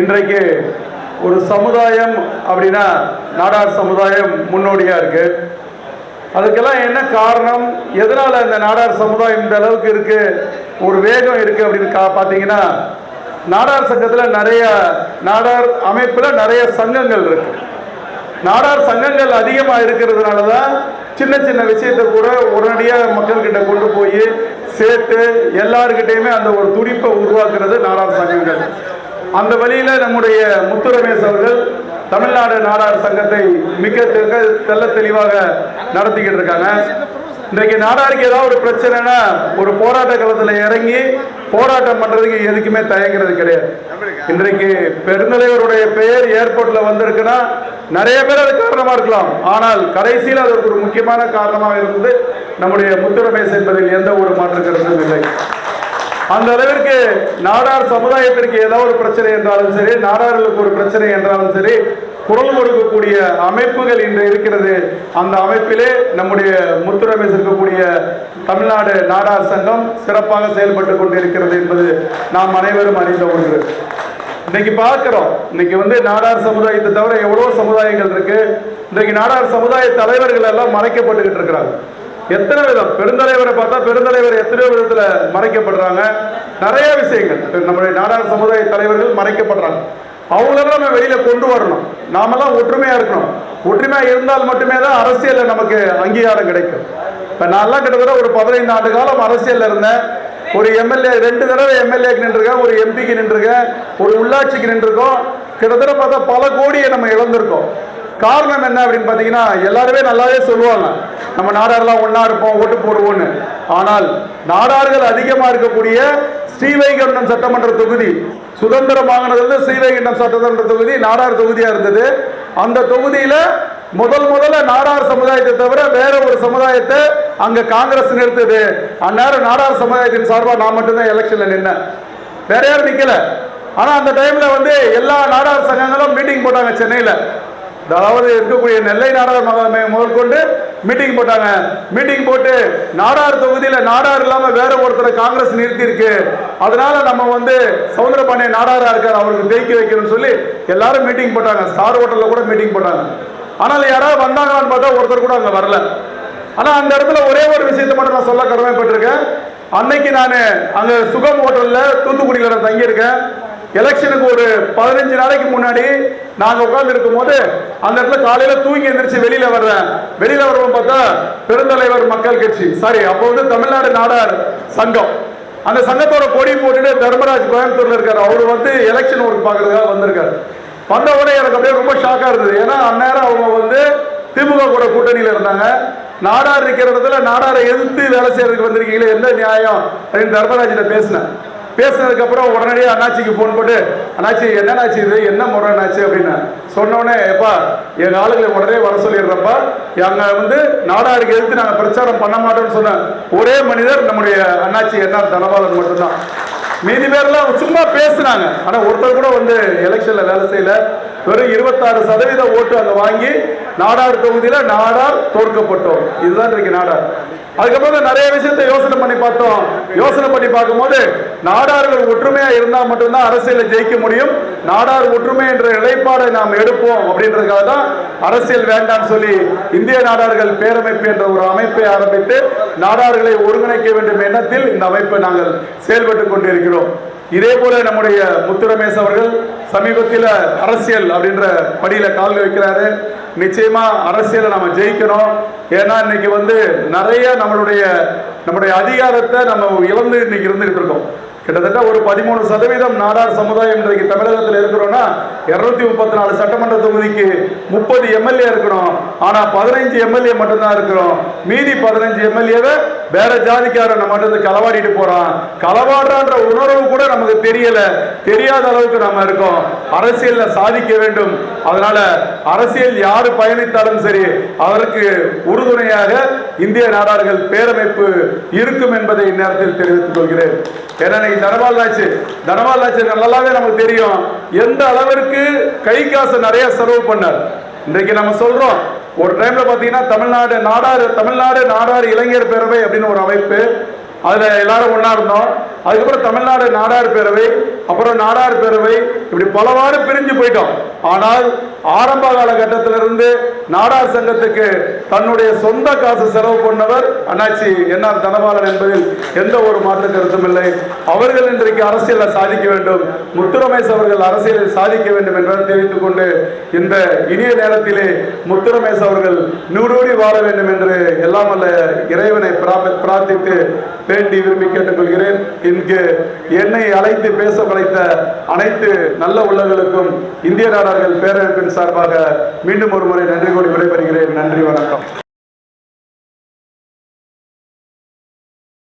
இன்றைக்கு ஒரு சமுதாயம் அப்படின்னா நாடார் சமுதாயம் முன்னோடியாக இருக்கு. அதுக்கெல்லாம் என்ன காரணம்? எதனால் இந்த நாடார் சமுதாயம் இந்த அளவுக்கு இருக்கு? ஒரு வேகம் இருக்கு அப்படின்னு கா பார்த்தீங்கன்னா நாடார் சங்கத்தில் நிறைய நாடார் அமைப்பில் நிறைய சங்கங்கள் இருக்கு. நாடார் சங்கங்கள் அதிகமாக இருக்கிறதுனால தான் சின்ன சின்ன விஷயத்தை கூட உடனடியாக மக்கள்கிட்ட கொண்டு போய் சேர்த்து எல்லாருக்கிட்டையுமே அந்த ஒரு துடிப்பை உருவாக்குறது நாடார் சங்கங்கள். அந்த வழியில நம்முடைய முத்து ரமேஷ் அவர்கள் தமிழ்நாடு நாடார் சங்கத்தை மிக தெல்ல தெளிவாக நடத்திக்கிட்டு இருக்காங்க. இன்றைக்கு நாடாருக்கு ஏதாவது ஒரு பிரச்சனைனா ஒரு போராட்ட காலத்தில் இறங்கி போராட்டம் பண்றதுக்கு எதுக்குமே தயங்குறது கிடையாது. இன்றைக்கு பெருந்தலைவருடைய பெயர் ஏர்போர்ட்ல வந்திருக்குன்னா நிறைய பேர் அது காரணமா இருக்கலாம். ஆனால் கடைசியில் அது ஒரு முக்கியமான காரணமாக இருந்தது நம்முடைய முத்துரமேஸ் என்பதில் எந்த ஒரு மாற்று கருத்தும் இல்லை. அந்த அளவிற்கு நாடார் சமுதாயத்திற்கு ஏதாவது ஒரு பிரச்சனை என்றாலும் சரி நாடார்களுக்கு ஒரு பிரச்சனை என்றாலும் சரி குரல் கொடுக்கக்கூடிய அமைப்புகள் இன்று இருக்கிறது. அந்த அமைப்பிலே நம்முடைய முத்துரமேஸ் இருக்கக்கூடிய தமிழ்நாடு நாடார் சங்கம் சிறப்பாக செயல்பட்டு கொண்டிருக்கிறது என்பது நாம் அனைவரும் அறிந்த ஒன்று. இன்னைக்கு பார்க்கிறோம். இன்னைக்கு வந்து நாடார் சமுதாயத்தை தவிர எவ்வளோ சமுதாயங்கள் இருக்கு. இன்னைக்கு நாடார் சமுதாய தலைவர்கள் எல்லாம் மறைக்கப்பட்டுக்கிட்டு இருக்கிறாங்க எத்தனை விதம்? பெருந்தலைவரை பார்த்தா பெருந்தலைவர் எத்தனையோ விதத்தில் மறைக்கப்படுறாங்க. நிறைய விஷயங்கள். நம்முடைய நாடார் சமுதாய தலைவர்கள் மறைக்கப்படுறாங்க. அவங்களெல்லாம் நம்ம வெளியில் கொண்டு வரணும். நாமெல்லாம் ஒற்றுமையாக இருக்கணும். ஒற்றுமையா இருந்தால் மட்டுமே தான் அரசியலில் நமக்கு அங்கீகாரம் கிடைக்கும். இப்போ நான்லாம் கிட்டத்தட்ட ஒரு பதினைந்து ஆண்டு காலம் அரசியலில் இருந்தேன். ஒரு எம்எல்ஏ ரெண்டு தடவை எம்எல்ஏக்கு நின்றுருக்கேன். ஒரு எம்பிக்கு நின்றுருக்கேன். ஒரு உள்ளாட்சிக்கு நின்றுருக்கோம். கிட்டத்தட்ட பார்த்தா பல கோடியை நம்ம இழந்திருக்கோம். காரணம் என்ன அப்படின்னு பார்த்தீங்கன்னா எல்லாருமே நல்லாவே சொல்லுவாங்க. நம்ம நாடாரெல்லாம் ஒன்றா இருப்போம் ஓட்டு போடுவோம்னு. ஆனால் நாடார்கள் அதிகமாக இருக்கக்கூடிய ஸ்ரீவைகுண்டம் சட்டமன்ற தொகுதி சுதந்திரம் வாங்கினதுல ஸ்ரீவைகுண்டம் சட்டமன்ற தொகுதி நாடார் தொகுதியாக இருந்தது. அந்த தொகுதியில் முதல் முதல்ல நாடார் சமுதாயத்தை தவிர வேற ஒரு சமுதாயத்தை அங்க காங்கிரஸ் நிறுத்துது. அந்நேரம் நாடார் சமுதாயத்தின் சார்பாக நான் மட்டும்தான் எலெக்ஷன்ல நின்னேன். வேற யாரும் நிக்கல. ஆனா அந்த டைம்ல வந்து எல்லா நாடார் சங்கங்களும் மீட்டிங் போட்டாங்க சென்னையில. அதாவது இருக்கக்கூடிய நெல்லை நாடார் மகாமையை முதற்கொண்டு மீட்டிங் போட்டாங்க. மீட்டிங் போட்டு நாடார் தொகுதியில் நாடார் இல்லாமல் வேற ஒருத்தரை காங்கிரஸ் நிறுத்தி இருக்கு அதனால நம்ம வந்து சவுந்தரபாண்டிய நாடாரா இருக்கார் அவருக்கு தேக்கி வைக்கணும்னு சொல்லி எல்லாரும் மீட்டிங் போட்டாங்க. ஸ்டார் ஹோட்டலில் கூட மீட்டிங் போட்டாங்க. ஆனால் யாராவது வந்தாங்களான்னு பார்த்தா ஒருத்தர் கூட அங்கே வரல. ஆனால் அந்த இடத்துல ஒரே ஒரு விஷயத்தை மட்டும் நான் சொல்ல கடமைப்பட்டிருக்கேன். அன்னைக்கு நான் அங்கே சுகம் ஹோட்டலில் தூத்துக்குடியில் நான் தங்கியிருக்கேன். எலெக்ஷனுக்கு ஒரு பதினஞ்சு நாளைக்கு முன்னாடி நாங்கள் உட்கார்ந்து இருக்கும் போது அந்த இடத்துல காலையில் தூங்கி எந்திரிச்சு வெளியில் வர்றேன். வெளியில் வரவும் பார்த்தா பெருந்தலைவர் மக்கள் கட்சி. சாரி அப்போ வந்து தமிழ்நாடு நாடார் சங்கம். அந்த சங்கத்தோட கொடி போட்டுட்டு தர்மராஜ் கோயம்புத்தூர்ல இருக்காரு. அவர் வந்து எலெக்ஷன் ஒர்க் பார்க்கறதுக்காக வந்திருக்காரு. வந்த உடனே எனக்கு அப்படியே ரொம்ப ஷாக்காக இருந்தது. ஏன்னா அந்நேரம் அவங்க வந்து திமுக கூட கூட்டணியில் இருந்தாங்க. நாடார் இருக்கிற இடத்துல நாடாரை எதிர்த்து வேலை செய்யறதுக்கு வந்திருக்கீங்களே எந்த நியாயம் அப்படின்னு தர்மராஜிட்ட பேசினேன். பேசினதுக்கப்புறம் உடனடியே அண்ணாச்சிக்கு ஃபோன் போட்டு அண்ணாச்சி என்னன்னாச்சு இது? என்ன முறை என்னாச்சு அப்படின்னு. சொன்னோடனே எப்பா எங்கள் ஆளுங்களை உடனே வர சொல்லிடுறப்பா. அங்கே வந்து நாடாருக்கு எதிர்த்து நாங்கள் பிரச்சாரம் பண்ண மாட்டோம்னு சொன்ன ஒரே மனிதர் நம்முடைய அண்ணாச்சி என்ன தனபாலன் மட்டும்தான். மீதி பேர்லாம் சும்மா பேசுனாங்க. ஆனால் ஒருத்தர் கூட வந்து எலெக்ஷனில் வேலை செய்யல. வெறும் இருபத்தாறு சதவீத ஓட்டு அங்கே வாங்கி நாடார் தொகுதியில நாடார் தோற்கப்பட்டோம். இதுதான் இன்றைக்கு நாடார். அதுக்கப்புறம் நிறைய விஷயத்தை யோசனை பண்ணி பார்த்தோம். யோசனை பண்ணி பார்க்கும்போது நாடார்கள் ஒற்றுமையா இருந்தா மட்டும்தான் அரசியலை ஜெயிக்க முடியும். நாடார் ஒற்றுமை என்ற நிலைப்பாடை நாம் எடுப்போம் அப்படின்றதுக்காக தான் அரசியல் வேண்டாம்னு சொல்லி இந்திய நாடார்கள் பேரமைப்பு என்ற ஒரு அமைப்பை ஆரம்பித்து நாடார்களை ஒருங்கிணைக்க வேண்டும் எண்ணத்தில் இந்த அமைப்பை நாங்கள் செயல்பட்டு கொண்டிருக்கிறோம். இதே போல நம்முடைய முத்துரமேஷ் அவர்கள் சமீபத்தில் அரசியல் அப்படின்ற படியில் கால் வைக்கிறாரு. நிச்சயமா அரசியலை நம்ம ஜெயிக்கணும். ஏன்னா இன்னைக்கு வந்து நிறைய நம்மளுடைய நம்முடைய அதிகாரத்தை நம்ம இழந்து இன்னைக்கு இருந்துகிட்டு இருக்கோம். கிட்டத்தட்ட ஒரு பதிமூணு சதவீதம் நாடார் சமுதாயம் இன்றைக்கு தமிழகத்தில் இருக்கிறோம் இருநூத்தி முப்பத்தி நாலு சட்டமன்ற தொகுதிக்கு முப்பது எம்எல்ஏ இருக்கணும் ஆனா பதினைஞ்சு எம்எல்ஏ மட்டும்தான் இருக்கிறோம். மீதி பதினஞ்சு எம்எல்ஏவை வேற ஜாதிக்காரன் நம்ம வந்து களவாடிட்டு போறான். களவாடுறான்ற உணர்வு கூட நமக்கு தெரியல. தெரியாத அளவுக்கு நம்ம இருக்கோம். அரசியல்ல சாதிக்க வேண்டும். அதனால அரசியல் யாரு பயணித்தாலும் சரி அதற்கு உறுதுணையாக இந்திய நாடார்கள் பேரமைப்பு இருக்கும் என்பதை இந்நேரத்தில் தெரிவித்துக் கொள்கிறேன். ஏன்னா இன்னைக்கு தனபால் ஆச்சு தனபால் நல்லாவே நமக்கு தெரியும். எந்த அளவிற்கு கை காசு நிறைய செலவு பண்ணார். இன்றைக்கு நம்ம சொல்றோம் ஒரு டைம்ல பாத்தீங்கன்னா தமிழ்நாடு நாடாறு தமிழ்நாடு நாடாறு இளைஞர் பேரவை அப்படின்னு ஒரு அமைப்பு அதில் எல்லாரும் ஒன்றா இருந்தோம். அதுக்கப்புறம் தமிழ்நாடு நாடார் பேரவை அப்புறம் நாடார் பேரவை இப்படி பலவாறு பிரிஞ்சு போயிட்டோம். ஆனால் ஆரம்ப காலகட்டத்திலிருந்து நாடார் சங்கத்துக்கு தன்னுடைய சொந்த காசு செலவு பண்ணவர் அண்ணாச்சி என்ஆர் தனபாலன் என்பதில் எந்த ஒரு மாற்று கருத்தும் இல்லை. அவர்கள் இன்றைக்கு அரசியலில் சாதிக்க வேண்டும். முத்துரமேஷ் அவர்கள் அரசியலில் சாதிக்க வேண்டும் என்பதை தெரிவித்துக் கொண்டு இந்த இனிய நேரத்திலே முத்துரமேஷ் அவர்கள் நூறோடி வாழ வேண்டும் என்று எல்லாம் அல்ல இறைவனை பிரார்த்தித்து வேண்டி விரும்பி கேட்டுக்கொள்கிறேன். இங்கு என்னை அழைத்து பேச படைத்த அனைத்து நல்ல உள்ளங்களுக்கும் இந்திய நாடார்கள் பேரமைப்பின் சார்பாக மீண்டும் ஒரு முறை நன்றி கூறி விடைபெறுகிறேன். நன்றி வணக்கம்.